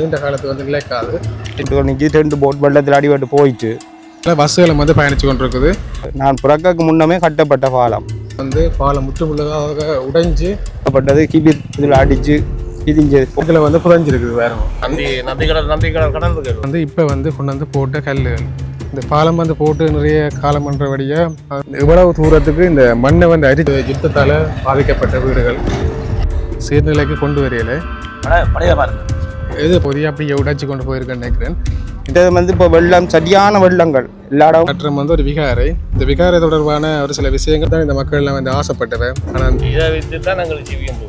நீண்ட காலத்துக்கு வந்து நிலைக்காது நிச்சு ரெண்டு போட் வெள்ளத்தில் அடிபட்டு போயிட்டு பஸ்ஸுகளும் வந்து பயணித்து கொண்டிருக்குது. நான் பிறக்கக்கு முன்னமே கட்டப்பட்ட பாலம். வந்து பாலம் முற்றுமுழுதாக உடைஞ்சு கட்டப்பட்டது கிபி இதில் அடித்து இடிஞ்சது இதில் வந்து புதஞ்சிருக்குது வேற நந்தி நந்தி கடல் நந்தி கடல் கடல் வந்து இப்போ வந்து கொண்டு வந்து போட்ட கல்லுகள் இந்த பாலம் வந்து போட்டு நிறைய காலம் பண்ணுறபடியாக இவ்வளவு தூரத்துக்கு இந்த மண்ணை வந்து அரித்து யுத்தத்தால் பாதிக்கப்பட்ட வீடுகள். சீர்நிலைக்கு கொண்டு வரையில. பழைய பாருங்க இது பொதிய அப்படியே உடைச்சு கொண்டு போயிருக்கேன்னு நினைக்கிறேன். இது வந்து இப்போ வெள்ளம் சரியான வெள்ளங்கள். எல்லா இடமும் மற்றும் வந்து ஒரு விகாரை. இந்த விகாரை தொடர்பான ஒரு சில விஷயங்கள் தான் இந்த மக்கள் எல்லாம் வந்து ஆசைப்பட்டவை. ஆனால் இதை வச்சு தான் நாங்கள் ஜீவியம்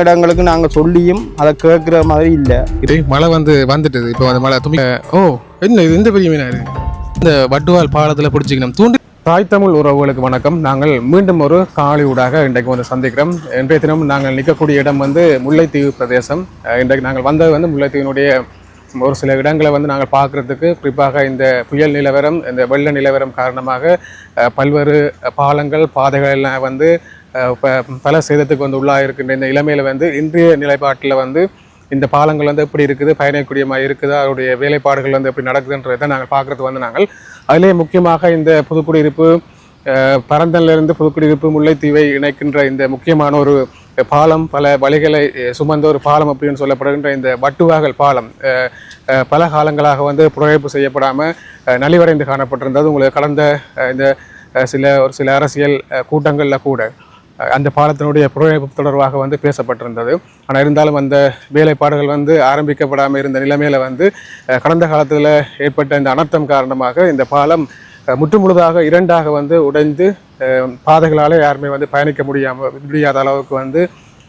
இடங்களுக்கு நாங்கள் சொல்லியும் அதை கேட்குற மாதிரி இல்லை. இது மழை வந்து வந்துட்டுது. இப்போ அந்த மழை துணி ஓ என்ன இது? இந்த பெரிய மீனா இது? இந்த வட்டுவால் பாலத்தில் பிடிச்சிக்கணும். தூண்டி தாய் தமிழ் உறவுகளுக்கு வணக்கம். நாங்கள் மீண்டும் ஒரு காலி ஊடாக இன்றைக்கு வந்து சந்திக்கிறோம். இன்றைய தினம் நாங்கள் நிற்கக்கூடிய இடம் வந்து முல்லைத்தீவு பிரதேசம். இன்றைக்கு நாங்கள் வந்தது வந்து முல்லைத்தீவினுடைய ஒரு சில இடங்களை வந்து நாங்கள் பார்க்குறதுக்கு குறிப்பாக இந்த புயல் நிலவரம் இந்த வெள்ள நிலவரம் காரணமாக பல்வேறு பாலங்கள் பாதைகள் எல்லாம் வந்து ப- பல சேதத்துக்கு வந்து உள்ளாக இருக்கின்ற இந்த இளமையில் வந்து இன்றைய நிலைப்பாட்டில் வந்து இந்த பாலங்கள் வந்து எப்படி இருக்குது பயணிக்கூடியமாக இருக்குதா அதனுடைய வேலைப்பாடுகள் வந்து எப்படி நடக்குதுன்றதை நாங்கள் பார்க்குறது வந்து நாங்கள் அதிலே முக்கியமாக இந்த புதுக்குடியிருப்பு பரந்தனிலிருந்து புதுக்குடியிருப்பு முல்லைத்தீவை இணைக்கின்ற இந்த முக்கியமான ஒரு பாலம் பல வழிகளை சுமந்த ஒரு பாலம் அப்படின்னு சொல்லப்படுகின்ற இந்த வட்டுவாகல் பாலம் பல காலங்களாக வந்து புகைப்பு செய்யப்படாமல் நலிவடைந்து காணப்பட்டிருந்தது. உங்களுக்கு கடந்த இந்த சில ஒரு சில அரசியல் கூட்டங்களில் கூட. அந்த பாலத்தினுடைய புகைப்பு தொடர்பாக வந்து பேசப்பட்டிருந்தது. ஆனால் இருந்தாலும் அந்த வேலைப்பாடுகள் வந்து ஆரம்பிக்கப்படாமல் இருந்த நிலைமையில் வந்து கடந்த காலத்தில் ஏற்பட்ட இந்த அனர்த்தம் காரணமாக இந்த பாலம் முற்று முற்றுமுழுதாக இரண்டாக வந்து உடைந்து பாதைகளால் யாருமே வந்து பயணிக்க முடியாமல் முடியாத அளவுக்கு வந்து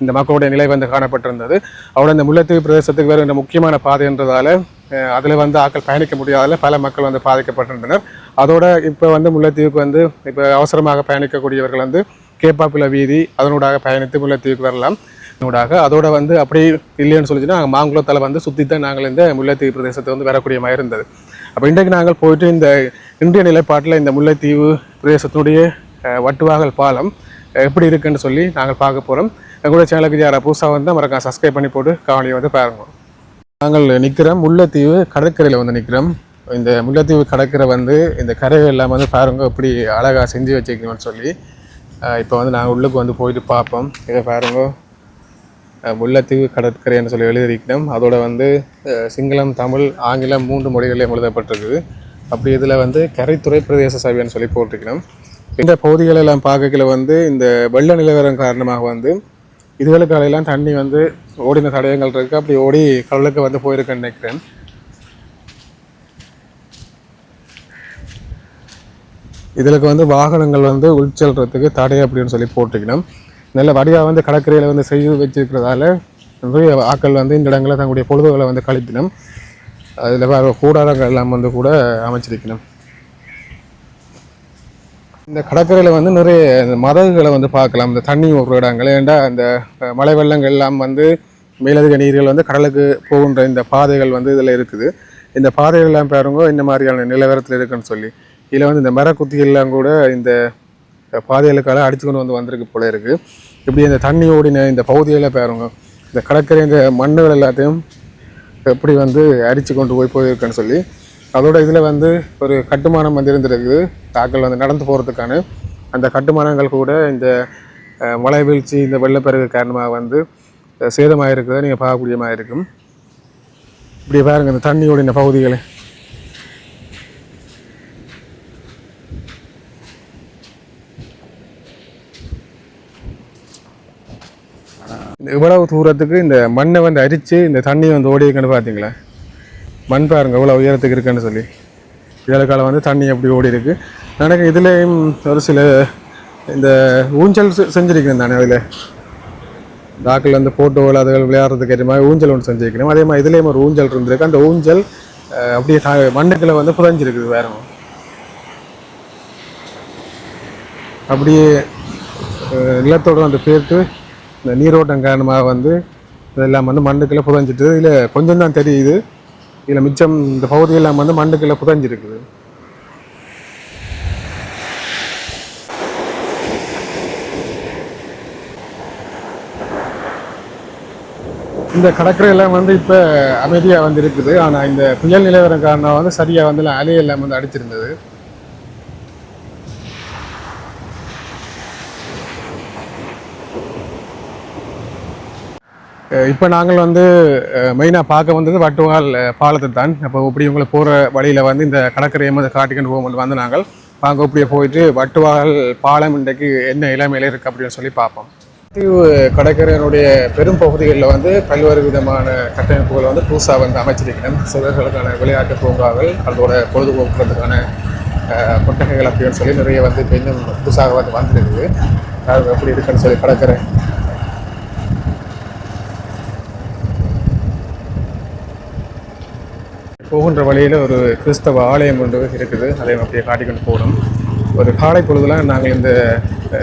இந்த மக்களுடைய நிலை வந்து காணப்பட்டிருந்தது. அவரோட இந்த முல்லைத்தீவு பிரதேசத்துக்கு வேறு இந்த முக்கியமான பாதைன்றதால அதில் வந்து ஆட்கள் பயணிக்க முடியாதால பல மக்கள் வந்து பாதிக்கப்பட்டிருந்தனர். அதோட இப்போ வந்து முல்லைத்தீவுக்கு வந்து இப்போ அவசரமாக பயணிக்கக்கூடியவர்கள் வந்து கேப்பாப்பில வீதி அதனூடாக பயணித்து முல்லைத்தீவுக்கு வரலாம். ஊடாக அதோட வந்து அப்படி இல்லைன்னு சொல்லிச்சுன்னா நாங்கள் மாங்குளத்தில் வந்து சுற்றி தான் நாங்கள் இந்த முல்லைத்தீவு பிரதேசத்தை வந்து வரக்கூடிய மாதிரி இருந்தது. அப்போ இன்றைக்கு நாங்கள் போயிட்டு இந்த இந்திய நிலைப்பாட்டில் இந்த முல்லைத்தீவு பிரதேசத்தினுடைய வட்டுவாகல் பாலம் எப்படி இருக்குன்னு சொல்லி நாங்கள் பார்க்க போகிறோம் எங்களுடைய சேனலுக்கு யாரா புதுசாக வந்து மறக்காம சப்ஸ்கிரைப் பண்ணி போட்டு காவலியை வந்து பாருங்க. நாங்கள் நிற்கிறோம் முல்லைத்தீவு கடற்கரையில் வந்து நிற்கிறோம் இந்த முல்லைத்தீவு கடற்கரை வந்து இந்த கரைகள் எல்லாம் வந்து பாருங்க எப்படி அழகாக செஞ்சு வச்சுக்கணும்னு சொல்லி. இப்போ வந்து நாங்கள் உள்ளுக்கு வந்து போயிட்டு பார்ப்போம். இதை பாருங்க. அஹ், முல்லைத்தீவு கடற்கரைன்னு சொல்லி எழுதியிருக்கிறோம். அதோட வந்து சிங்களம் தமிழ் ஆங்கிலம் மூன்று மொழிகளிலும் எழுதப்பட்டிருக்குது. அப்படி இதில் வந்து கரைத்துறை பிரதேச சபைன்னு சொல்லி போட்டிருக்கணும் இந்த பகுதிகளெல்லாம் பார்க்கல வந்து இந்த வெள்ள நிலவரம் காரணமாக வந்து இதுகளுக்காலையெல்லாம் தண்ணி வந்து ஓடின தடயங்கள் இருக்குது அப்படி ஓடி கடலுக்கு வந்து போயிருக்குன்னு நினைக்கிறேன். இதுக்கு வந்து வாகனங்கள் வந்து உள்செல்றதுக்கு தடை அப்படின்னு சொல்லி போட்டுக்கணும். நல்ல வடிவாக வந்து கடற்கரையில் வந்து செய்து வச்சிருக்கிறதால நிறைய ஆக்கள் வந்து இந்த இடங்களில் தங்களுடைய பொழுதுகளை வந்து கழிக்கணும். அதில் வேறு கூடாரங்கள் எல்லாம் வந்து கூட அமைச்சிருக்கணும். இந்த கடற்கரையில் வந்து நிறைய இந்த மதகுகளை வந்து பார்க்கலாம். இந்த தண்ணி ஒரு இடங்கள் ஏண்டா அந்த மலை மழை வெள்ளங்கள் எல்லாம் வந்து மேலதிக நீர்கள் வந்து கடலுக்கு போகின்ற இந்த பாதைகள் வந்து இதில் இருக்குது. இந்த பாதைகள் எல்லாம் பாருங்க இந்த மாதிரியான நிலவரத்தில் இருக்குன்னு சொல்லி. இதில் வந்து இந்த மரக்குத்திகள்லாம் கூட இந்த பாதைகளுக்கால அடித்து கொண்டு வந்து வந்திருக்கு போல இருக்குது இப்படி இந்த தண்ணி ஓடின இந்த பகுதியில் பாருங்க. இந்த கடற்கரை இந்த மண்ணுகள் எல்லாத்தையும் எப்படி வந்து அரிச்சு கொண்டு போய் போயிருக்குன்னு சொல்லி அதோட இதில் வந்து ஒரு கட்டுமானம் வந்து இருந்திருக்குது. தாக்கள் வந்து நடந்து போகிறதுக்கான அந்த கட்டுமானங்கள் கூட இந்த மழை வீழ்ச்சி இந்த வெள்ளப்பெருக்கு காரணமாக வந்து சேதமாக இருக்கிறத நீங்கள் பார்க்கக்கூடிய மாதிரி இருக்கும். இப்படி பாருங்கள் இந்த தண்ணியோட இந்த பகுதிகளை இந்த இவ்வளவு தூரத்துக்கு இந்த மண்ணை வந்து அரித்து இந்த தண்ணி வந்து ஓடிருக்குன்னு பார்த்தீங்களா? மண் பாருங்க இவ்வளோ உயரத்துக்கு இருக்குன்னு சொல்லி. ஏழக்கால வந்து தண்ணி அப்படி ஓடி இருக்கு எனக்கு இதுலேயும் ஒரு சில இந்த ஊஞ்சல் செஞ்சுருக்கிறேன் தானே அதில். டாக்கில் வந்து போட்டோவில் அதுகள் விளையாடுறதுக்கு ஏற்ற மாதிரி ஊஞ்சல் ஒன்று செஞ்சிருக்கிறேன். அதே மாதிரி இதுலேயும் ஒரு ஊஞ்சல் இருந்திருக்கு. அந்த ஊஞ்சல் அப்படியே தா- வந்து புதஞ்சிருக்குது வேற அப்படியே நிலத்தோடு நிலத்தோட பேர்த்து இந்த நீரோட்டம் காரணமாக வந்து இதெல்லாம் வந்து மண்ணுக்குள்ளே புதஞ்சிட்டு இதில் கொஞ்சம் தான் தெரியுது. இதில் மிச்சம் இந்த பகுதியெல்லாம் வந்து மண்ணுக்குள்ளே புதஞ்சிருக்குது. இந்த கடற்கரையெல்லாம் வந்து இப்போ அமைதியாக வந்து இருக்குது ஆனால் இந்த புயல் நிலவரம் காரணம் வந்து சரியாக வந்து அலையெல்லாம் வந்து அடிச்சிருந்தது. இப்போ நாங்கள் வந்து மெயினாக பார்க்க வந்தது வட்டுவால் பாலத்தை தான். அப்போ இப்படி உங்களை போகிற வழியில் வந்து இந்த கடற்கரையை வந்து காட்டிக்கொண்டு போகும்போது வந்து நாங்கள் பார்க்க இப்படியே போயிட்டு வட்டுவால் பாலம் இன்றைக்கு என்ன இளமையில இருக்குது அப்படின்னு சொல்லி பார்ப்போம். தீவு கடற்கரையினுடைய பெரும் பகுதிகளில் வந்து பல்வேறு விதமான கட்டமைப்புகள் வந்து புதுசாக வந்து அமைச்சிருக்கிறேன் சிலர்களுக்கான விளையாட்டு பூங்காக்கள் அதோட பொழுதுபோக்குறதுக்கான கொட்டகைகள் அப்படின்னு சொல்லி நிறைய வந்து இப்போ இன்னும் புதுசாக வந்து வந்துருக்குது. அது எப்படி இருக்குன்னு சொல்லி கடற்கரை போகின்ற வழியில் ஒரு கிறிஸ்தவ ஆலயம் ஒன்று இருக்குது. அதை அப்படியே காட்டிக்கொண்டு போகணும். ஒரு காலை பொழுதுலாம் நாங்கள் இந்த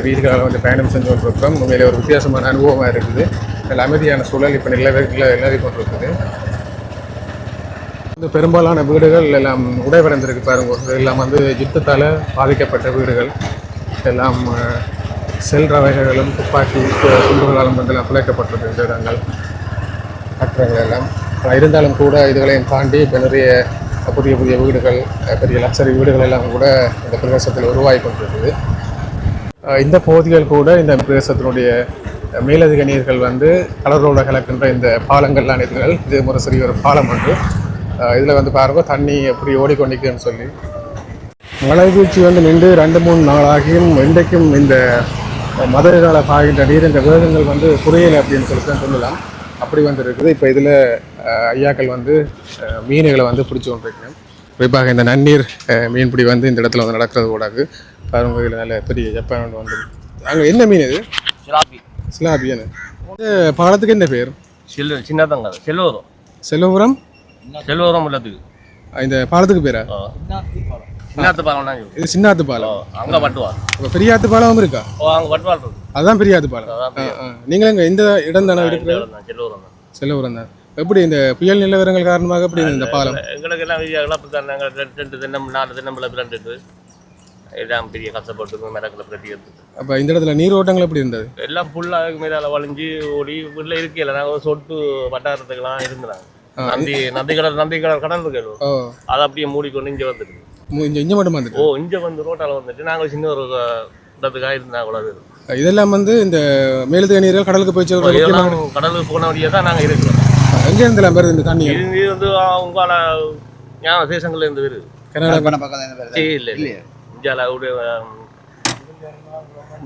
வீதிகளால் வந்து பயணம் செஞ்சு கொண்டிருக்கிறோம் உண்மையிலே ஒரு வித்தியாசமான அனுபவமாக இருக்குது. நல்ல அமைதியான சூழல் இப்போ நிலவே நிலவி கொண்டிருக்குது. இந்த பெரும்பாலான வீடுகள் எல்லாம் உடைவடைந்திருக்கு பாருங்க. எல்லாம் வந்து யுத்தத்தால் பாதிக்கப்பட்ட வீடுகள். எல்லாம் செல் ரவைகளும் துப்பாக்கி குண்டுகளாலும் வந்து எல்லாம் பிழைக்கப்பட்டிருக்கு இந்த இடங்கள். கட்டுறங்கள் எல்லாம். இருந்தாலும் கூட இதுகளையும் தாண்டி இப்போ நிறைய புதிய புதிய வீடுகள் பெரிய லக்ஸரி வீடுகள் எல்லாம் கூட இந்த பிரதேசத்தில் உருவாகி கொண்டிருக்குது. இந்த பகுதிகள் கூட இந்த பிரதேசத்தினுடைய மேலதிக நீர்கள் வந்து கடலோட கலக்கின்ற இந்த பாலங்கள்லாம் நீர்கள் இது ஒரு சிறிய ஒரு பாலம் ஒன்று இதில் வந்து பாருங்க தண்ணி எப்படி ஓடிக்கொண்டிருக்குன்னு சொல்லி. மழை வீழ்ச்சி வந்து நின்று ரெண்டு மூணு நாளாகியும் இன்றைக்கும் இந்த மதுரைகால பாய்கின்ற நீர் இந்த வேகங்கள் வந்து குறையலை அப்படின்னு சொல்லி தான் சொல்லலாம். அப்படி வந்து இருக்குது இப்போ இதில் ஐயாக்கள் வந்து மீன்களை வந்து பிடிச்சி கொண்டிருக்கிறேன் குறிப்பாக இந்த நன்னீர் மீன்பிடி வந்து இந்த இடத்துல வந்து நடக்கிறது கூடாது பாருங்க இதில் நல்ல பெரிய ஜப்பான் ஒன்று வந்து. அங்கே என்ன மீன் இது? சிலாப்பி சிலாபியனு பாலத்துக்கு என்ன பேர்? செல்லு சின்னதங்க. செல்வரம். செல்வபுரம் செல்வரம் உள்ளதுக்கு இந்த பாலத்துக்கு பேரா? இது சின்னாத்து பாலம் அங்கே பட்டுவார் இப்போ பெரியாத்து பாலமும் இருக்கா? ஓ அங்கே பட்டுவார் இருக்கு. அதுதான் பெரியாத்து பாலம் இங்கே இந்த இடம் தானே இருக்கிறது செல்வரம் தான் எப்படி இந்த புயல் நிலவரங்கள் காரணமாக எப்படி இந்த பாலம்? எங்களுக்கு எல்லாம் வீதியாக இழப்பு தான் நாங்கள் ரெண்டு தினம் நாலு தினம்பில் பிறண்டுட்டு எல்லாம் பெரிய கஷ்டப்பட்டு மிளகுல பிரட்டிக்கிறது அப்போ இந்த இடத்துல நீரோட்டங்கள் எப்படி இருந்தது? எல்லாம் ஃபுல்லாக மேலால வளைஞ்சு ஓடி வீட்டில் இருக்கல நாங்கள் சொட்டு வட்டாரத்துக்கெல்லாம் இருந்தாங்க நந்தி நந்தி கடல் நந்தி கடல் கடல் இருக்கு அதை அப்படியே மூடிக்கொண்டு இங்கே வந்துட்டு இங்க இங்கே மட்டும் வந்துட்டு. ஓ இங்கே வந்து ரோட்டால வந்துட்டு நாங்கள் சின்ன ஒரு இடத்துக்காக இருந்தா அவ்வளவு இதெல்லாம் வந்து இந்த மேலதிக நீர்கள் கடலுக்கு போய் கடலுக்கு போன வழியாக தான் நாங்கள் இருக்கிறோம். எங்கே இருந்தெல்லாம் வருது இந்த தண்ணி? இது வந்து உங்களால ஞான தேசங்கள்ல இருந்து வருது. கர்நாடகா. சரி இல்லை இல்லை. இந்தியாவில் அப்படியே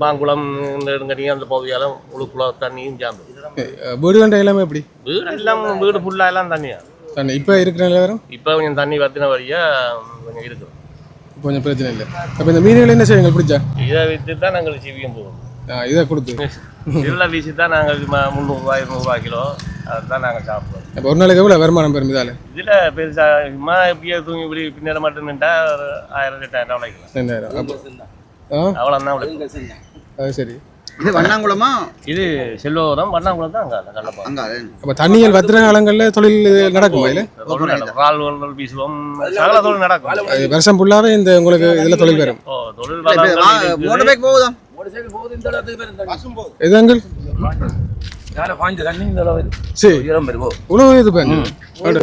மாங்குளம் இந்த இடங்கடியும் அந்த பகுதியால உழுக்குள்ள தண்ணியும் சார்ந்து வீடு கண்ட எல்லாமே எப்படி? வீடு எல்லாம் வீடு ஃபுல்லாக எல்லாம் தண்ணியா. தண்ணி. இப்போ இருக்கிற நிலவரம்? இப்போ கொஞ்சம் தண்ணி வத்தின வழியா கொஞ்சம் இருக்குது. கொஞ்சம் பிரச்சனை இல்லை. அப்போ இந்த மீன்கள் என்ன செய்யுங்க பிடிச்சா? இதை விற்று தான் நாங்கள் சிவியம் போவோம் இதை கொடுத்து. இதில் வீசி தான் நாங்கள் முந்நூறுரூவா இருநூறுவா கிலோ அதுதான் நாங்கள் சாப்பிடுவோம். அப்போ ஒரு நாளைக்கு எவ்வளோ வருமானம் பெறும் இதால்? இதில் பெருசாக சும்மா எப்படியே தூங்கி இப்படி பின்னாடி மட்டும் நின்றா ஒரு ஆயிரம் எட்டாயிரம் ரூபா உழைக்கலாம் ரெண்டாயிரம். அப்போ ஆ? அவ்வளோதான் உழைக்கும் அது சரி. இது வண்ணாங்குளமா? இது செல்வபுரம் வண்ணாங்குளம் தான் அங்கே கண்டிப்பாக அங்க அப்போ தண்ணிகள் வத்திர காலங்களில் தொழில் நடக்குமா நடக்கும் ரால் ஒன்று வீசுவோம் சகல தொழில் நடக்கும். வருஷம் ஃபுல்லாகவே இந்த உங்களுக்கு இதில் தொழில் வரும். ஓ தொழில் வளங்கள் இருக்குது. மோட்டர் பைக் போகுதா? இது அங்கிள்? யாரை பாஞ்ச தண்ணி இந்த அளவு சரி. உயரம் பெறுவோ. இவ்வளோ இது பாருங்க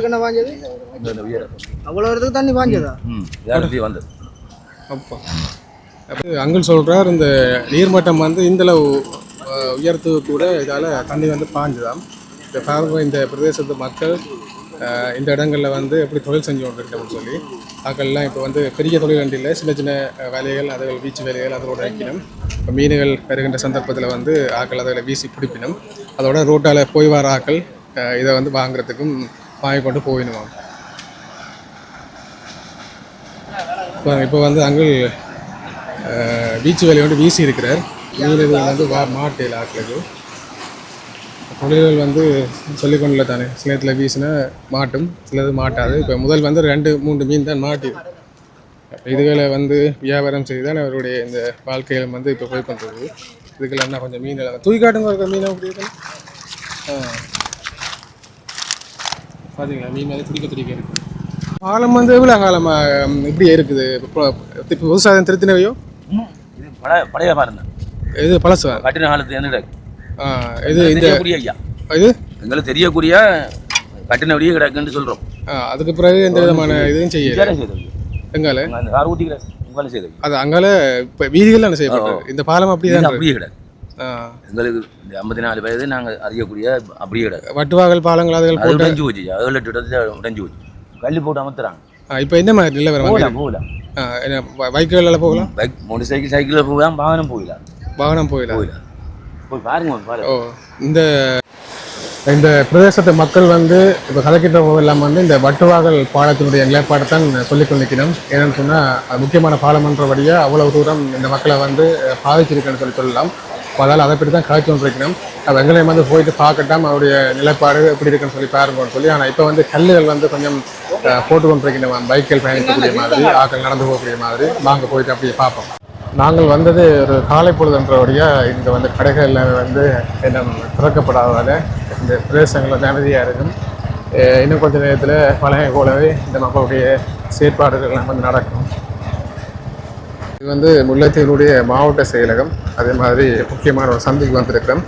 என்ன பாஞ்சது? இந்த உயரம். அவ்வளோ இடத்துக்கு தண்ணி பாஞ்சதா? ம் வந்தது. அப்போ. அங்கிள் சொல்கிறார் இந்த நீர்மட்டம் வந்து இந்தளவு உயர்த்து கூட இதால் தண்ணி வந்து பாஞ்சுதான் இந்த பாருங்க இந்த பிரதேசத்து மக்கள் இந்த இடங்களில் வந்து எப்படி தொழில் செஞ்சு கொண்டிருக்கோம்னு சொல்லி ஆக்கள்லாம் இப்போ வந்து பெரிய தொழில் வண்டியில் சின்ன சின்ன வேலைகள் அதுகள் வீச்சு வேலைகள் அதோட வைக்கணும். இப்போ மீன்கள் பெறுகின்ற சந்தர்ப்பத்தில் வந்து ஆக்கள் அதில் வீசி பிடிப்பினும் அதோட ரோட்டால் போய் வர ஆக்கள் இதை வந்து வாங்குறதுக்கும் வாங்கி கொண்டு போயிடுவாங்க இப்போ வந்து அங்கிள் பீச் வேலையை வந்து வீசி இருக்கிறார். மீன் வந்து வா மாட்டேல ஆக்களுக்கு. தொழில்கள் வந்து சொல்லிக்கொண்டுல தானே. சில நேரத்தில் வீசினா மாட்டும் சிலது மாட்டாது. இப்போ முதல் வந்து ரெண்டு மூன்று மீன் தான் மாட்டி. இதுகளை வந்து வியாபாரம் செய்து தான் அவருடைய இந்த வாழ்க்கையில வந்து இப்போ போய் பண்ணுறது இதுக்கெல்லாம் என்ன கொஞ்சம் மீன் எல்லாம் தூக்கி காட்டுங்க இருக்க மீன் அப்படி இருக்கு ஆ. பார்த்தீங்களா மீன் மேலே துடிக்க துடிக்க இருக்கு. காலம் வந்து எவ்வளோ காலமாக இப்படி இருக்குது? இப்போ இப்போ விவசாயம் திருத்தினவையோ? இது பழைய பழைய பாருங்க இது பழசு. கட்டின காலத்து என்ன ஆ இது இந்த ஐயா. இது? எங்களுக்கு தெரியக்கூடிய கட்டினபடியே கிடக்குன்னு சொல்றோம். அஹ் அதுக்கு பிறகு எந்த விதமான இதுவும் செய்யல. எங்கால? அந்த கார் ஊட்டிக்கிற வேலை செய்தது அது அங்கால இப்போ வீதிகள் என்ன செய்யப்பட்டது. இந்த பாலம் அப்படியே அப்படியே அஹ் எங்களுக்கு இந்த ஐம்பத்தி நாலு வயது நாங்கள் அறியக்கூடிய அப்படியே கிடக்கு. வட்டுவாகல் பாலங்கள் அதுகள் உடைஞ்சு போச்சு. இடத்துல உடைஞ்சு போச்சு. கல் போட்டு அமர்த்துறாங்க இப்போ என்ன மாதிரி நிலவரம் போகலாம் போகலாம் பைக்குகளில் போகலாம்? பைக் மோட்டர் சைக்கிள் சைக்கிளில் போகலாம் வாகனம் போகலாம். வாகனம் போகலாம். போய் பாருங்க ஓ இந்த இந்த பிரதேசத்து மக்கள் வந்து இப்போ கலக்கிட்ட போதெல்லாம் வந்து இந்த வட்டுவாகல் பாலத்தினுடைய நிலைப்பாடைத்தான் சொல்லிக் கொண்டிருக்கணும் ஏன்னு சொன்னால் முக்கியமான பாலமன்றபடியாக அவ்வளவு தூரம் இந்த மக்களை வந்து பாதிச்சிருக்குன்னு சொல்லி சொல்லலாம். அதால் அதை பற்றி தான் காய்ச்சி கொண்டிருக்கணும் அது எங்களையும் வந்து போயிட்டு பார்க்கட்டும் அவருடைய நிலைப்பாடு எப்படி இருக்குன்னு சொல்லி பாருங்கன்னு சொல்லி. ஆனால் இப்போ வந்து கல்லுகள் வந்து கொஞ்சம் போட்டு கொண்டிருக்கணும் பைக்கில் பயணிக்கக்கூடிய மாதிரி ஆக்கள் நடந்து போகக்கூடிய மாதிரி நாங்கள் போயிட்டு அப்படியே பார்ப்போம். நாங்கள் வந்தது ஒரு காலை பொழுதுன்றபடியாக இங்கே வந்து கடைகள் எல்லாமே வந்து என்ன திறக்கப்படாததால் இந்த பிரதேசங்கள் நிம்மதியாக இருக்கும். இன்னும் கொஞ்ச நேரத்தில் பழைய போலவே இந்த மக்களுடைய செயற்பாடுகள்லாம் வந்து நடக்கும். இது வந்து முல்லைத்தீவுடைய மாவட்ட செயலகம். அதே மாதிரி முக்கியமான ஒரு சந்திக்கு வந்திருக்கிறோம்.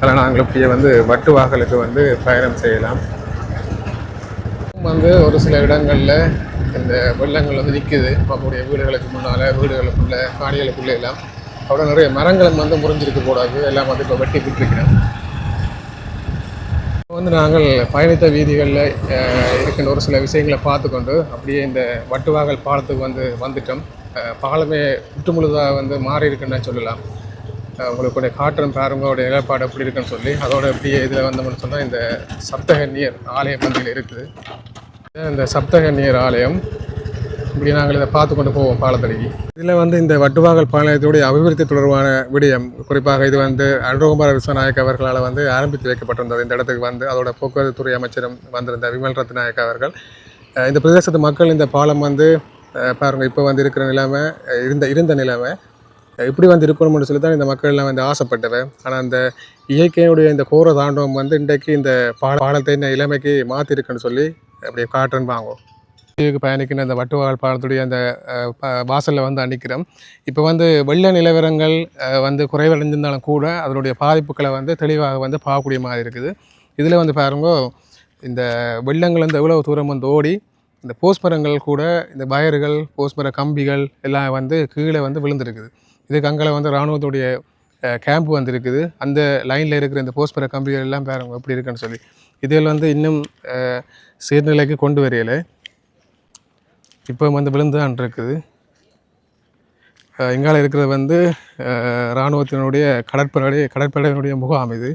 அதில் நாங்கள் இப்படியே வந்து வட்டு வாகலுக்கு வந்து பயணம் செய்யலாம். வந்து ஒரு சில இடங்களில் இந்த வெள்ளங்கள் வந்து நிற்குது நம்மளுடைய வீடுகளுக்கு முன்னால் வீடுகளுக்குள்ள காணிகளுக்குள்ளே எல்லாம் அவ்வளோ நிறைய மரங்களும் வந்து முறிஞ்சிருக்க கூடாது எல்லாம் வந்து இப்போ வெட்டி விட்டுருக்கிறோம் இப்போ வந்து நாங்கள் பயணித்த வீதிகளில் இருக்கின்ற ஒரு சில விஷயங்களை பார்த்துக்கொண்டு அப்படியே இந்த வட்டுவாகல் பாலத்துக்கு வந்து வந்துட்டோம். பாலமே முற்றுமுழுதாக வந்து மாறி இருக்குன்னு சொல்லலாம். உங்களுக்கு கொஞ்சம் காட்டுறோம் பாருங்க நிலப்பாடு எப்படி இருக்குன்னு சொல்லி அதோட அப்படியே இதில் வந்தோம்னு சொன்னால் இந்த சப்தக நீர் ஆலயம் பகுதியில் இருக்குது. இந்த சப்தக நீர் ஆலயம். இப்படி நாங்கள் இதை பார்த்து கொண்டு போவோம் பாலத்தடிக்கு. இதில் வந்து இந்த வட்டுவாகல் பாளையத்துடைய அபிவிருத்தி தொடர்பான விடயம் குறிப்பாக இது வந்து அனுரகுமார விஸ்வநாயக் அவர்களால் வந்து ஆரம்பித்து வைக்கப்பட்டிருந்தது. இந்த இடத்துக்கு வந்து அதோட போக்குவரத்து துறை அமைச்சரும் வந்திருந்த விமல் ரத்நாயக் அவர்கள். இந்த பிரதேசத்து மக்கள் இந்த பாலம் வந்து பாருங்கள் இப்போ வந்து இருக்கிற நிலைமை இருந்த இருந்த நிலைமை. இப்படி வந்து இருக்கணும்னு சொல்லி தான் இந்த மக்கள்லாம் வந்து ஆசைப்பட்டவை ஆனால் அந்த இயற்கையினுடைய இந்த கோர தாண்டவம் வந்து இன்றைக்கு இந்த பால பாலத்தை இந்த இளமைக்கு மாற்றிருக்குன்னு சொல்லி அப்படியே காட்டுன்னு வாங்கும் இதுக்கு பயணிக்கின்ற அந்த வட்டுவாழ் பாலத்துடைய அந்த வாசலில் வந்து அணிக்கிறோம் இப்போ வந்து வெள்ள நிலவரங்கள் வந்து குறைவடைந்திருந்தாலும் கூட அதனுடைய பாதிப்புகளை வந்து தெளிவாக வந்து பார்க்கக்கூடிய மாதிரி இருக்குது. இதில் வந்து பாருங்க இந்த வெள்ளங்கள் வந்து எவ்வளோ தூரம் வந்து ஓடி இந்த போஸ்மரங்கள் கூட இந்த வயர்கள் போஸ்மர கம்பிகள் எல்லாம் வந்து கீழே வந்து விழுந்திருக்குது. இதுக்கு அங்கே வந்து இராணுவத்துடைய கேம்ப் வந்துருக்குது. அந்த லைனில் இருக்கிற இந்த போஸ்மர கம்பிகள் எல்லாம் பாருங்க எப்படி இருக்குன்னு சொல்லி. இதில் வந்து இன்னும் சீர்நிலைக்கு கொண்டு வரையலை. இப்போ வந்து விழுந்துதான் இருக்குது. எங்கால இருக்கிறது வந்து இராணுவத்தினுடைய கடற்படை கடற்படையினுடைய முகாம் இது.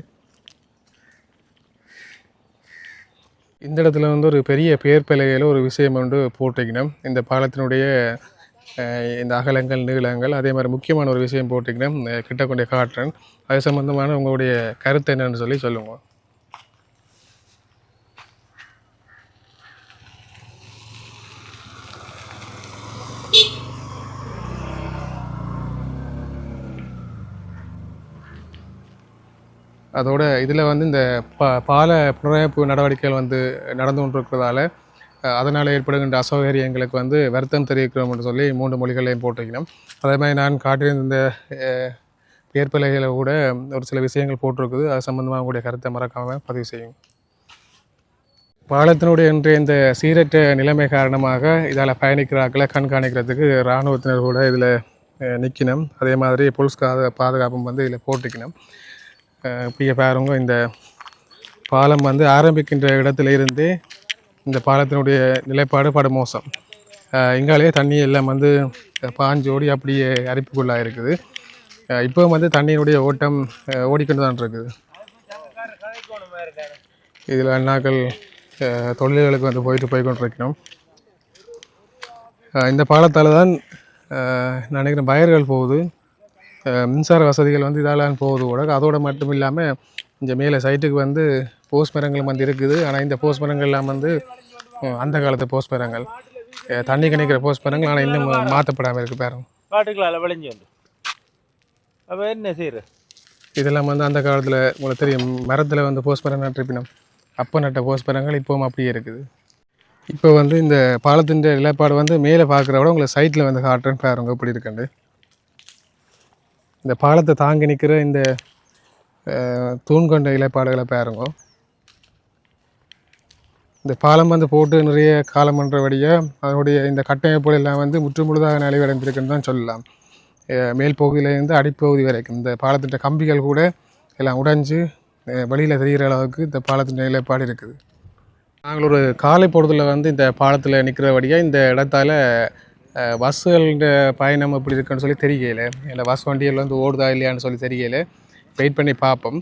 இந்த இடத்துல வந்து ஒரு பெரிய பேர் பலகையில் ஒரு விஷயம் வந்து போட்டிக்கணும் இந்த பாலத்தினுடைய இந்த அகலங்கள் நீளங்கள் அதே மாதிரி முக்கியமான ஒரு விஷயம் போட்டிங்கன்னா கிட்டக்கூடிய கிட்ட கொண்டே காட்டுறேன் அது சம்மந்தமான உங்களுடைய கருத்து என்னன்னு சொல்லி சொல்லுவோம் அதோட இதில் வந்து இந்த ப பால புனரமைப்பு நடவடிக்கைகள் வந்து நடந்து கொண்டிருக்கிறதால அதனால் ஏற்படுகின்ற அசௌகரியங்களுக்கு வந்து வருத்தம் தெரிவிக்கிறோம் என்று சொல்லி மூன்று மொழிகளையும் போட்டிருக்கணும் அதே மாதிரி நான் காட்டியிருந்த இந்த கூட ஒரு சில விஷயங்கள் போட்டிருக்குது. அது சம்மந்தமாக உங்களுடைய கருத்தை மறக்காமல் பதிவு செய்யும் பாலத்தினுடைய இன்றைய இந்த சீரற்ற நிலைமை காரணமாக இதால் பயணிக்கிறாக்களை கண்காணிக்கிறதுக்கு இராணுவத்தினர் கூட இதில் நிற்கணும் அதே மாதிரி போலீஸ் பாதுகாப்பும் வந்து இதில் போட்டிக்கணும். இப்படியே பாருங்க இந்த பாலம் வந்து ஆரம்பிக்கின்ற இடத்துல இருந்து இந்த பாலத்தினுடைய நிலைப்பாடு படு மோசம். தண்ணி எல்லாம் வந்து பாஞ்சோடி அப்படியே அரிப்புக்குள்ளாக இருக்குது இப்போ வந்து தண்ணியினுடைய ஓட்டம் ஓடிக்கொண்டு தான் இருக்குது இதில் அண்ணாக்கள் தொழில்களுக்கு வந்து போயிட்டு போய்க்கொண்டிருக்கிறோம் இந்த பாலத்தால் தான் நினைக்கிறேன் பயிர்கள் போகுது. மின்சார வசதிகள் வந்து இதால் போகுது கூட அதோட மட்டும் இல்லாமல் இங்கே மேலே சைட்டுக்கு வந்து போஸ்ட் மரங்கள் வந்து இருக்குது. ஆனால் இந்த போஸ்ட் மரங்கள் எல்லாம் வந்து அந்த காலத்து போஸ்ட் மரங்கள். தண்ணி கணிக்கிற போஸ்ட் மரங்கள். ஆனால் இன்னும் மாற்றப்படாமல் இருக்குது பாருங்க. காட்டுக்களால் விளைஞ்சு வந்து. அப்போ என்ன செய்யுற இதெல்லாம் வந்து அந்த காலத்தில் உங்களுக்கு தெரியும். மரத்தில் வந்து போஸ்ட் மரம் நட்டிருப்பினோம். அப்போ நட்ட போஸ்ட் மரங்கள் இப்போவும் அப்படியே இருக்குது. இப்போ வந்து இந்த பாலத்தின் நிலைப்பாடு வந்து மேலே பார்க்குற விட உங்களுக்கு சைட்டில் வந்து காட்டுறேன்னு பாருங்க. இப்படி இருக்குண்டு இந்த பாலத்தை தாங்கி நிற்கிற இந்த தூண்கொண்ட தூண் கொண்ட இலைப்பாடுகளை பாருங்க. இந்த பாலம் வந்து போட்டு நிறைய காலம் பண்ணுறபடியாக அதனுடைய இந்த கட்டமைப்புகள் எல்லாம் வந்து முற்றுமுழுதாக நலிவடைந்திருக்குன்னு தான் சொல்லலாம். மேல் பகுதியிலேருந்து அடிப்பகுதி வரைக்கும் இந்த பாலத்திட்ட கம்பிகள் கூட எல்லாம் உடைஞ்சு வெளியில் தெரிகிற அளவுக்கு இந்த பாலத்தின் நிலைப்பாடு இருக்குது. நாங்கள் ஒரு காலை பொழுதில் வந்து இந்த பாலத்தில் நிற்கிறபடியாக இந்த இடத்தால் அஹ், பஸ்ஸுகளோட பயணம் எப்படி இருக்குன்னு சொல்லி தெரியல. இல்லை பஸ் வண்டிகள் வந்து ஓடுதா இல்லையான்னு சொல்லி தெரியல. வெயிட் பண்ணி பார்ப்போம்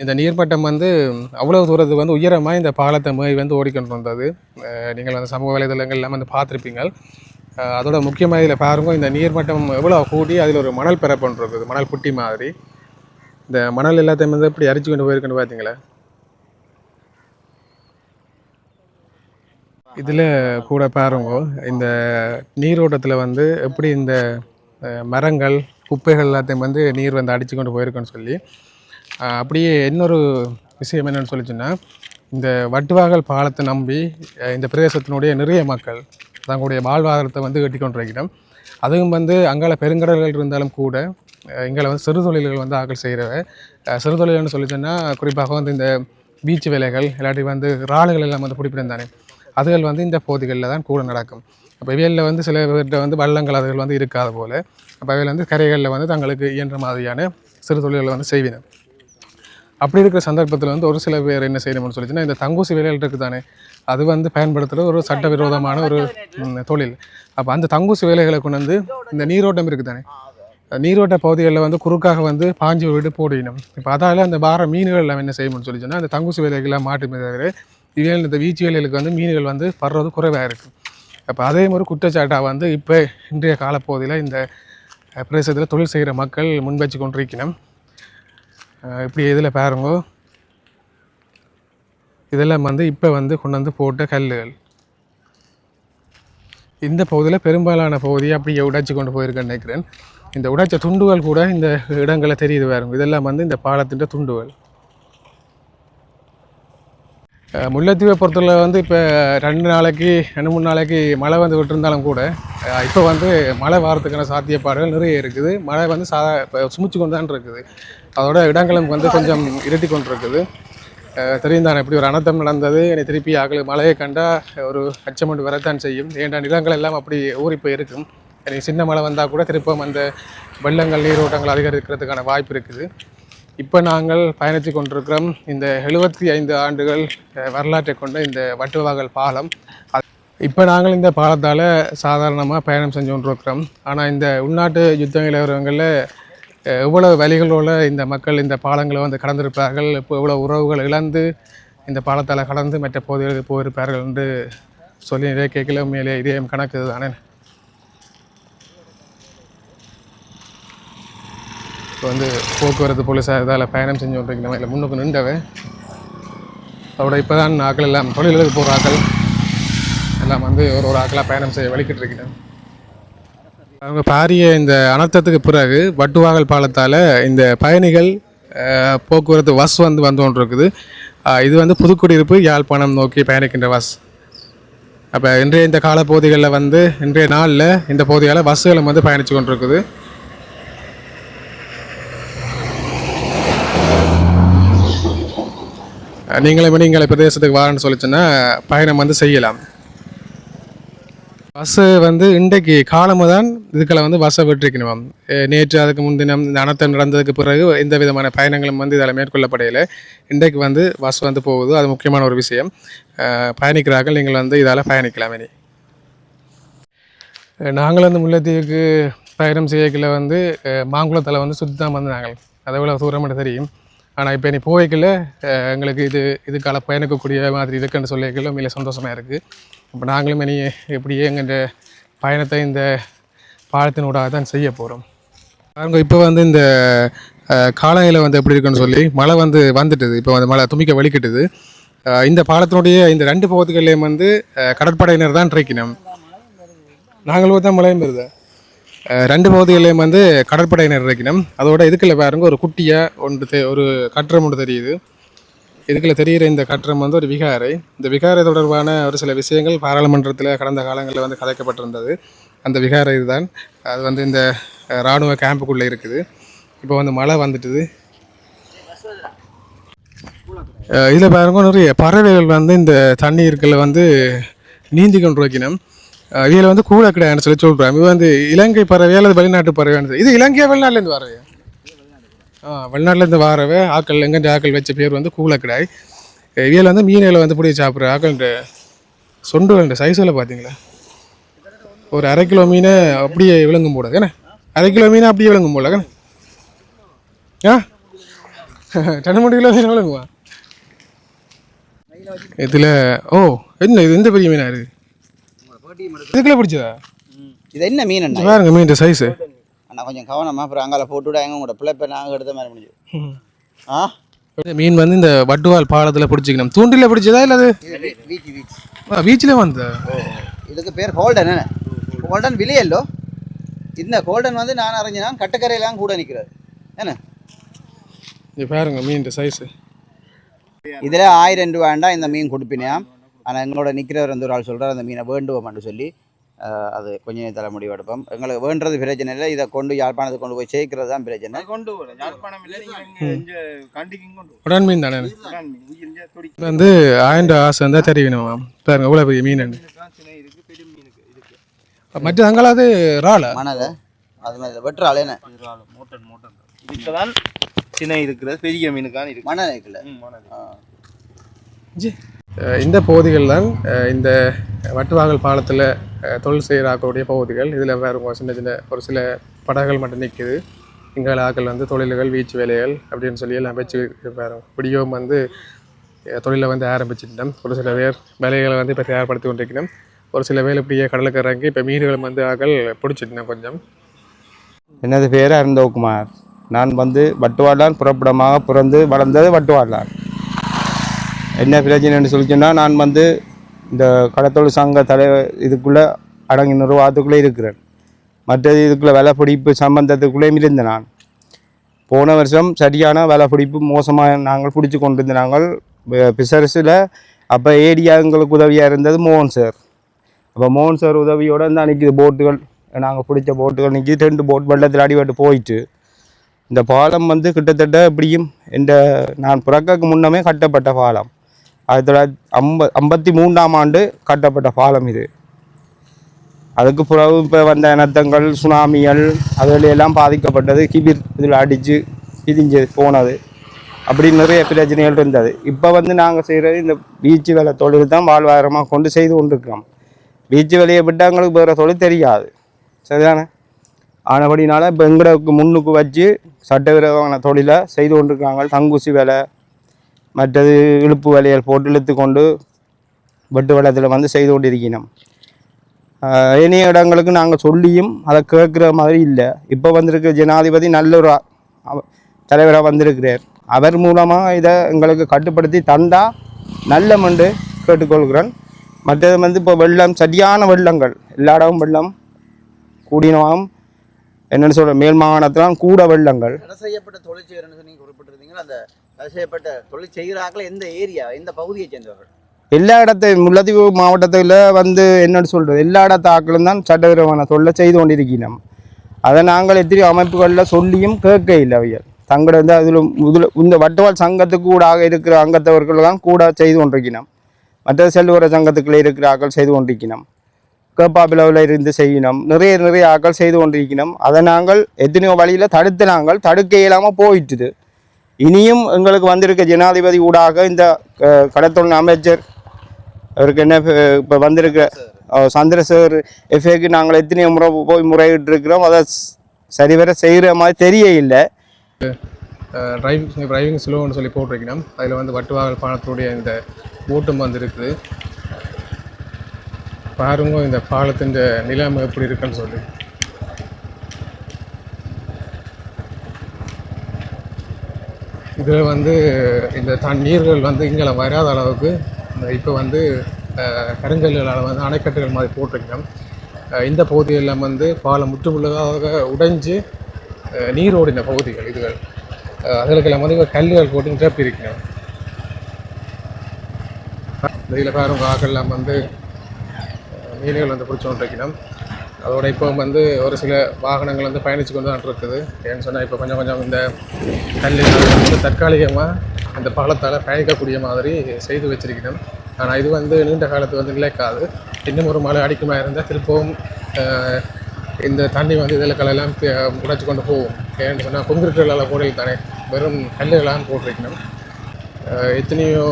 இந்த- நீர்மட்டம் வந்து அவ்வளோ தூரத்துக்கு வந்து உயரமாக இந்த பாலத்தை மேய் வந்து ஓடிக்கொண்டு வந்தது. நீங்கள் வந்து சமூக வலைதளங்கள் எல்லாம் வந்து பார்த்துருப்பீங்க அதோட முக்கியமாக இதில் பாருங்க இந்த நீர்மட்டம் எவ்வளோ கூடி அதில் ஒரு மணல் பெறப்பன்றது மணல் குட்டி மாதிரி. இந்த மணல் எல்லாத்தையும் வந்து எப்படி அரிச்சு கொண்டு போயிருக்குன்னு பார்த்தீங்களா இதில் கூட பாருங்க இந்த நீரோட்டத்தில் வந்து எப்படி இந்த மரங்கள் குப்பைகள் எல்லாத்தையும் வந்து நீர் வந்து அடித்து கொண்டு போயிருக்குன்னு சொல்லி அப்படியே இன்னொரு விஷயம் என்னென்னு சொல்லிச்சுன்னா இந்த வட்டுவாகல் பாலத்தை நம்பி இந்த பிரதேசத்தினுடைய நிறைய மக்கள் தங்களுடைய வாழ்வாதாரத்தை வந்து கட்டி கொண்டிருக்கிறோம் அதுவும் வந்து அங்கால பெருங்கடல்கள் இருந்தாலும் கூட எங்களை வந்து சிறு தொழில்கள் வந்து ஆக்கள் செய்கிறவ சிறு தொழில்கள்னு சொல்லி சொன்னால் குறிப்பாக வந்து இந்த பீச் வேலைகள் இல்லாட்டி வந்து இறாலுகள் எல்லாம் வந்து பிடிப்பிடம் தானே அதுகள் வந்து இந்த பகுதிகளில் தான் கூட நடக்கும். அப்போ இவையில் வந்து சில பேர்கிட்ட வந்து வள்ளங்கள் அதுகள் வந்து இருக்காத போல். அப்போ அவையில் வந்து கரைகளில் வந்து தங்களுக்கு இயன்ற மாதிரியான சிறு தொழில்களை வந்து செய்வினர். அப்படி இருக்கிற சந்தர்ப்பத்தில் வந்து ஒரு சில பேர் என்ன செய்யணும்னு சொல்லிச்சுன்னா இந்த தங்கூசி வேலைகள் இருக்குது தானே அது வந்து பயன்படுத்துகிற ஒரு சட்டவிரோதமான ஒரு தொழில். அப்போ அந்த தங்கூசி வேலைகளை கொண்டு வந்து இந்த நீரோட்டம் இருக்குது தானே நீரோட்ட பகுதிகளில் வந்து குறுக்காக வந்து பாஞ்சு விட்டு போடணும் இப்போ அதால் அந்த வார மீன்கள் எல்லாம் என்ன செய்யணும்னு சொல்லி சொன்னால் அந்த தங்குசு வேலைகள்லாம் மாட்டுமே தவிர இவைகள் இந்த வீச்சு வேலைகளுக்கு வந்து மீன்கள் வந்து படுறது குறைவாக இருக்குது அப்போ அதே மாதிரி குற்றச்சாட்டாக வந்து இப்போ இன்றைய காலப்பகுதியில் இந்த பிரதேசத்தில் தொழில் செய்கிற மக்கள் முன்வச்சு கொண்டிருக்கணும். இப்படி இதில் பாருங்க. இதெல்லாம் வந்து இப்போ வந்து கொண்டு வந்து போட்ட கல்லுகள். இந்த பகுதியில் பெரும்பாலான பகுதியை அப்படியே உடைச்சி கொண்டு போயிருக்கேன்னு நினைக்கிறேன். இந்த உடைச்ச துண்டுகள் கூட இந்த இடங்களில் தெரியுது பாருங்க. இதெல்லாம் வந்து இந்த பாலத்தின் துண்டுகள். முல்லைத்தீவை பொறுத்தவரை வந்து இப்போ ரெண்டு நாளைக்கு ரெண்டு மூணு நாளைக்கு மழை வந்து விட்டுருந்தாலும் கூட இப்போ வந்து மழை வாரத்துக்கான சாத்தியப்பாடுகள் நிறைய இருக்குது. மழை வந்து சா இப்போ சுமிச்சு கொண்டு தான் இருக்குது. அதோட இடங்களும் வந்து கொஞ்சம் இருட்டி கொண்டு இருக்குது தெரியும் தானே இப்படி ஒரு அனர்த்தம் நடந்தது என்னை திருப்பி ஆகல மழையை கண்டா ஒரு அச்சமண்டு வரத்தான் செய்யும். ஏன்டா நிலங்கள் எல்லாம் அப்படி ஊறி போயிருக்கும். எனக்கு சின்ன மழை வந்தால் கூட திருப்பம் அந்த வெள்ளங்கள் நீரோட்டங்கள் அதிகரிக்கிறதுக்கான வாய்ப்பு இருக்குது. இப்போ நாங்கள் பயணித்து கொண்டிருக்கிறோம் இந்த எழுபத்தி ஐந்து ஆண்டுகள் வரலாற்றை கொண்ட இந்த வட்டுவாகல் பாலம். இப்போ நாங்கள் இந்த பாலத்தால் சாதாரணமாக பயணம் செஞ்சு கொண்டிருக்கிறோம். ஆனால் இந்த உள்நாட்டு யுத்த நிலவரங்களில் அஹ், எவ்வளவு இந்த மக்கள் இந்த பாலங்களை வந்து கடந்திருப்பார்கள் இப்போ எவ்வளோ உறவுகள் இழந்து இந்த பாலத்தால் கடந்து மற்ற பகுதிகளுக்கு போயிருப்பார்கள் என்று சொல்லி நிறைய கேட்கல உண்மையிலே இதே கணக்கு தானே. இப்போ வந்து போக்குவரத்து போலீஸாக இதால் பயணம் செஞ்சு கொண்டிருக்கிறவன் இல்லை முன்னுக்கு நின்றவன். அதோட இப்போ தான் ஆக்கள் எல்லாம் தொழிலுக்கு போகிற ஆக்கள். எல்லாம் வந்து ஒரு ஒரு ஆக்களாக பயணம் செய்ய வலிக்கிட்டு இருக்கிறேன் அவங்க பாரிய இந்த அனர்த்தத்துக்கு பிறகு வட்டுவாகல் பாலத்தால் இந்த பயணிகள் போக்குவரத்து பஸ் வந்து வந்து கொண்டு இருக்குது இது வந்து புதுக்குடியிருப்பு யாழ்ப்பாணம் நோக்கி பயணிக்கின்ற பஸ் அப்போ இன்றைய இந்த காலப்பகுதிகளில் வந்து இன்றைய நாளில் இந்த பகுதியால் பஸ்ஸுகளும் வந்து பயணித்து கொண்டிருக்குது. நீங்களும் நீங்கள் பிரதேசத்துக்கு வாரன்னு சொல்லிச்சுன்னா பயணம் வந்து செய்யலாம். பஸ்ஸு வந்து இன்றைக்கு காலமாக தான் இதுக்கெல்லாம் வந்து பஸ்ஸை விட்டுருக்கணும். நேற்று அதுக்கு முன்தினம் இந்த அனர்த்தம் நடந்ததுக்கு பிறகு எந்த விதமான பயணங்களும் வந்து இதில் மேற்கொள்ளப்படையில் இன்றைக்கு வந்து பஸ் வந்து போகுது. அது முக்கியமான ஒரு விஷயம். பயணிக்கிறார்கள். நீங்கள் வந்து இதால் பயணிக்கலாம் இனி. நாங்கள் வந்து முல்லைத்தீவுக்கு பயணம் செய்யக்கில் வந்து மாங்குளத்தில் வந்து சுற்றி தான் வந்து நாங்கள். அதை விட தூரம் மட்டும் தெரியும். ஆனால் இப்போ நீ போய்க்கல எங்களுக்கு இது இதுக்கால பயணிக்கக்கூடிய மாதிரி இருக்குன்னு சொல்லிக்கல மிக சந்தோஷமாக இருக்குது இப்போ நாங்களும் இனி எப்படியே எங்கள் பயணத்தை இந்த பாலத்தினூடாக தான் செய்ய போகிறோம் பாருங்க இப்போ வந்து இந்த காலநிலை வந்து எப்படி இருக்குன்னு சொல்லி மழை வந்து வந்துட்டுது. இப்போ வந்து மழை துமிக்க வலிக்கிட்டுது. இந்த பாலத்தினுடைய இந்த ரெண்டு பகுதிகள்லேயும் வந்து கடற்படையினர் தான் இருக்கணும் நாங்களும் தான் மழையும் வருது ரெண்டு பகுதிகளையும் வந்து கடற்படையினர் இருக்கணும் அதோட இதுக்குள்ள பாருங்க ஒரு குட்டியாக ஒன்று தெ ஒரு கட்டுறம் ஒன்று தெரியுது. இதுக்குள்ள தெரிகிற இந்த கட்டுறம் வந்து ஒரு விகாரை. இந்த விகாரை தொடர்பான ஒரு சில விஷயங்கள் பாராளுமன்றத்தில் கடந்த காலங்களில் வந்து கலைக்கப்பட்டிருந்தது அந்த விகாரை இதுதான். அது வந்து இந்த இராணுவ கேம்புக்குள்ளே இருக்குது. இப்போ வந்து மழை வந்துட்டுது. இதில் பாருங்க நிறைய பறவைகள் வந்து இந்த தண்ணீருக்குள்ள வந்து நீந்தி கொண்டு வைக்கணும் அஹ் வந்து கூட கிடையாது சொல்லி சொல்கிறேன் இது வந்து இலங்கை பறவை அல்லது வெளிநாட்டு பறவை இது இலங்கையா வெளிநாட்டிலேருந்து வரவே ஆ வெளிநாட்டிலேருந்து வரவே ஆக்கள் எங்கேருந்து ஆக்கள் வச்ச பேர் வந்து கூலக்கிடாய் இவியல் வந்து மீன்களை வந்து பிடிச்சி சாப்பிட்ற ஆக்கள்ன்ற சொண்டுகள்ன்ற சைஸில் பார்த்தீங்களா ஒரு அரை கிலோ மீனை அப்படியே விளங்கும் போட ஏன்னா? அரை கிலோ மீனை அப்படியே விளங்கும் போல ஏன்னா? ஆ? ரெண்டு மூணு கிலோ மீன் விளங்குமா இதில் ஓ என்ன இது? எந்த பெரிய மீனாக இருக்குது இதுக்குள்ள பிடிச்சதா? இது என்ன மீன் பாருங்க மீன் சைஸு அண்ணா கொஞ்சம் கவனமா அப்புறம் அங்கால போட்டு விட எங்க உங்களோட பிள்ளைப்ப நாங்கள் எடுத்த மாதிரி முடிஞ்சு. ஆ? மீன் வந்து இந்த வட்டுவால் பாலத்தில் பிடிச்சிக்கணும். தூண்டில பிடிச்சதா இல்லை அது? பீச்சில் வந்ததா? இதுக்கு பேர் கோல்டன் என்ன? கோல்டன் விலையல்லோ இந்த கோல்டன் வந்து நான் அறிஞ்சினான் கட்டுக்கரையெல்லாம் கூட நிற்கிறாரு என்ன? இது பாருங்க மீன் சைஸு இதில் ஆயிரம் ரூபாண்டா இந்த மீன் கொடுப்பினாம் ஆனால் எங்களோட நிற்கிறவர் வந்து ஒரு ஆள் சொல்கிறார் அந்த மீனை வேண்டுவோம்னு சொல்லி. அது கொஞ்சம் தலை முடிவு எடுப்போம் எங்களுக்கு வேண்டுறது பிரச்சனை இல்லை. இதை கொண்டு யாழ்ப்பாணத்தை கொண்டு போய் சேர்க்கிறது தான் பிரச்சனை. கொண்டு உடன் மீன் தானே? வந்து ஆயிரம் ஆசை இருந்தால் தெரியணும் பாருங்க எவ்வளோ பெரிய மீன் சின்ன இருக்கு பெரிய மீனுக்கு இதுக்கு மற்ற அங்களாவது ராலா மணலை அது மாதிரி வெட்டுறாள் என்ன? மோட்டன் மோட்டன். இதுக்கு தான் சின்ன இருக்கிறது பெரிய மீனுக்கான இருக்கு. மணல் இருக்குல்ல? மணல். இந்த பகுதிகள் தான் இந்த வட்டுவாகல் பாலத்தில் தொழில் செய்கிறாக்கக்கூடிய பகுதிகள். இதில் வேறு சின்ன சின்ன ஒரு சில படகுகள் மட்டும் நிற்கிது இங்கே ஆக்கள் வந்து தொழில்கள் வீச்சு வேலைகள் அப்படின்னு சொல்லி எல்லாம் வச்சு வேறு விடியோம் வந்து தொழிலை வந்து ஆரம்பிச்சிட்டோம். ஒரு சில பேர் வேலைகளை வந்து இப்போ தயார்படுத்தி கொண்டிருக்கணும். ஒரு சில பேர் இப்படியே கடலுக்கு இறங்கி இப்போ மீன்களும் வந்து ஆக்கள் பிடிச்சிட்டோம் கொஞ்சம். எனது பேர்? அருந்தோகுமார் நான் வந்து வட்டுவாடான் புறப்படமாக பிறந்து வளர்ந்தது வட்டுவாடான். என்ன பிரச்சனைன்னு சொல்லி சொன்னால் நான் வந்து இந்த கடத்தொழில் சங்க தலைவர் இதுக்குள்ளே அடங்கி நிர்வாகத்துக்குள்ளே இருக்கிறேன். மற்றது இதுக்குள்ளே விலை பிடிப்பு சம்பந்தத்துக்குள்ளேயும் இருந்தேன் நான். போன வருஷம் சரியான விலை பிடிப்பு மோசமாக நாங்கள் பிடிச்சி கொண்டிருந்த நாங்கள் பிசர்ஸில் அப்போ ஏடியா எங்களுக்கு உதவியாக இருந்தது மோகன் சார். அப்போ மோகன் சார் உதவியோடு தான் நிற்கிது போட்டுகள். நாங்கள் பிடிச்ச போட்டுகள் நிற்கிது ரெண்டு போட் வெள்ளத்தில் அடிபட்டு போயிட்டு. இந்த பாலம் வந்து கிட்டத்தட்ட எப்படியும் இந்த நான் பிறக்கக்கு முன்னமே கட்டப்பட்ட பாலம். ஆயிரத்தி தொள்ளாயிரத்தி ஐம்ப ஐம்பத்தி மூன்றாம் ஆண்டு கட்டப்பட்ட பாலம் இது. அதுக்கு பிறகு இப்போ வந்த இனத்தங்கள் சுனாமிகள் அதுல எல்லாம் பாதிக்கப்பட்டது கிபிர் இதில் அடித்து பிதிஞ்சு போனது. அப்படி நிறைய பிரச்சனைகள் இருந்தது. இப்போ வந்து நாங்கள் செய்கிறது இந்த பீச்சு வேலை தொழில் தான் வாழ்வாதாரமாக கொண்டு செய்து கொண்டிருக்கிறோம். பீச்சு வேலையை விட்டு எங்களுக்கு வேறு தொழில் தெரியாது. சரிதானே? ஆனபடினால இப்போ எங்களுக்கு முன்னுக்கு வச்சு சட்டவிரோதமான தொழிலை செய்து கொண்டிருக்காங்க தங்குசி வேலை மற்றது இழுப்பு வலையல் போட்டு இழுத்து கொண்டு வெட்டு வளத்தில் வந்து செய்து கொண்டிருக்கணும் ஆஹ் ஏனைய இடங்களுக்கு நாங்கள் சொல்லியும் அதை கேட்குற மாதிரி இல்லை. இப்போ வந்திருக்கிற ஜனாதிபதி நல்ல ஒரு தலைவராக வந்திருக்கிறார். அவர் மூலமாக இதை எங்களுக்கு கட்டுப்படுத்தி தந்தால் நல்ல மண்டு கேட்டுக்கொள்கிறேன் மற்றது வந்து இப்போ வெள்ளம் சரியான வெள்ளங்கள் எல்லா இடமும் வெள்ளம் கூடினவாம் என்னென்னு சொல்கிற மேல் மாகாணத்திலாம் கூட வெள்ளங்கள். செய்யப்பட்ட தொழில் குறிப்பிட்டிருந்தீங்களா? அந்த தடை செய்யப்பட்ட தொழில் செய்கிறாக்கள் எந்த ஏரியா எந்த பகுதியை சேர்ந்தவர்கள்? எல்லா இடத்தையும் முல்லத்தீவு மாவட்டத்தில் வந்து என்னன்னு சொல்கிறது எல்லா இடத்த ஆக்களும் தான் சட்டவிரோதமான தொழிலை செய்து கொண்டிருக்கிறோம் அதை நாங்கள் எத்தனையோ அமைப்புகளில் சொல்லியும் கேட்க இல்லை அவையல் தங்களை வந்து அதில் முதல இந்த வட்டவால் சங்கத்துக்கு கூடாக இருக்கிற அங்கத்தவர்கள் தான் கூட செய்து கொண்டிருக்கிறோம் மற்ற செல்வர சங்கத்துக்குள்ளே இருக்கிற ஆக்கள் செய்து கொண்டிருக்கிறோம் கேப்பாபிளவில் இருந்து செய்யணும் நிறைய நிறைய ஆக்கள் செய்து கொண்டிருக்கிறோம் அதை நாங்கள் எத்தனையோ வழியில் தடுத்து நாங்கள் தடுக்க இயலாமல் போயிட்டுது. இனியும் எங்களுக்கு வந்திருக்க ஜனாதிபதி ஊடாக இந்த கடத்தொழில் அமைச்சர் அவருக்கு என்ன இப்போ வந்திருக்க சந்திரசேகர் எஃப்ஏக்கு நாங்கள் எத்தனையோ முறை போய் முறையிட்டு இருக்கிறோம் அதை சரிவர செய்கிற மாதிரி தெரிய இல்லை. டிரைவிங் டிரைவிங் ஸ்லோன்னு சொல்லி போட்டிருக்கணும் அதில் வந்து வட்டுவாகல் பாலத்துடைய இந்த ஓட்டம் வந்து இருக்குது பாருங்க இந்த பாலத்தின் நிலைமை எப்படி இருக்குன்னு சொல்லி. இதில் வந்து இந்த தண்ணீர்கள் வந்து இங்கே வராத அளவுக்கு இப்போ வந்து அஹ், கருங்கல்களால் வந்து அணைக்கட்டுகள் மாதிரி போட்டிருக்கோம் இந்த பகுதியெல்லாம் வந்து பாலம் முற்றுமுள்ளதாக உடைஞ்சு நீரோடின நீர் ஓடின பகுதிகள் இதுகள். அதுகளுக்கெல்லாம் வந்து இப்போ கல்லுகள் போட்டு நிரப்பி இருக்கணும் இதில் பாருங்க ஆக்கெல்லாம் வந்து மீன்கள் வந்து பிடிச்சோன்னு இருக்கணும் அதோட இப்போ வந்து ஒரு சில வாகனங்கள் வந்து பயணித்து கொண்டு தான் இருக்குது ஏன்னு சொன்னால் இப்போ கொஞ்சம் கொஞ்சம் இந்த கல்லில் வந்து தற்காலிகமாக அந்த பாலத்தால் பயணிக்கக்கூடிய மாதிரி செய்து வச்சிருக்கணும். ஆனால் இது வந்து நீண்ட காலத்து வந்து நிலைக்காது. இன்னும் ஒரு மழை அடிக்குமா இருந்தால் திருப்பவும் இந்த தண்ணி வந்து இதில் கலெல்லாம் உடைச்சு கொண்டு போகும். ஏன்னு சொன்னால் கொங்கிருக்கிறதால போடல் தானே வெறும் கல்லுகளாக போட்டிருக்கணும். எத்தனையோ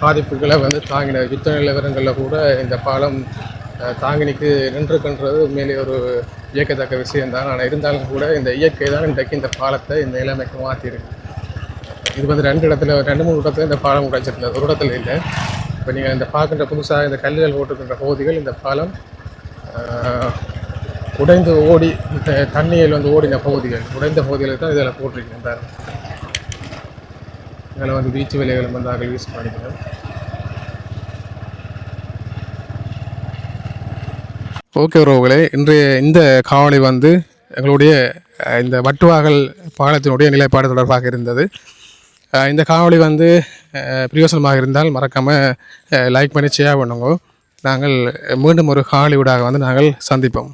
பாதிப்புகளை வந்து தாங்கின யுத்த நிலவரங்களில் கூட இந்த பாலம் தாங்கி நிற்கு நின்றுக்கின்றது உண்மையிலேயே ஒரு இயக்கத்தக்க விஷயம்தான் ஆனால் இருந்தாலும் கூட இந்த இயற்கை தான் இன்றைக்கு இந்த பாலத்தை இந்த நிலைமைக்கு மாற்றிருக்கு இது வந்து ரெண்டு இடத்துல ரெண்டு மூணு இடத்துல இந்த பாலம் உடைச்சிருந்தது ஒரு இடத்துல இல்லை. இப்போ நீங்கள் இந்த பார்க்குற புதுசாக இந்த கல்லுகள் போட்டிருக்கின்ற பகுதிகள் இந்த பாலம் உடைந்து ஓடி இந்த தண்ணியில் வந்து ஓடின பகுதிகள் உடைந்த பகுதிகளுக்கு தான் இதில் போட்டிருக்கேன் பாருங்க இதில் வந்து வீச்சு விலைகளும் வந்து அகல் யூஸ் பண்ணிக்கிறேன் ஓகே உறவுகளே இன்றைய இந்த காவலி வந்து எங்களுடைய இந்த வட்டுவாகல் பாலத்தினுடைய நிலைப்பாடு தொடர்பாக இருந்தது. இந்த காவலி வந்து பிரயோசனமாக இருந்தால் மறக்காமல் லைக் பண்ணி ஷேர் பண்ணுங்க. நாங்கள் மீண்டும் ஒரு காவலி வந்து நாங்கள் சந்திப்போம்.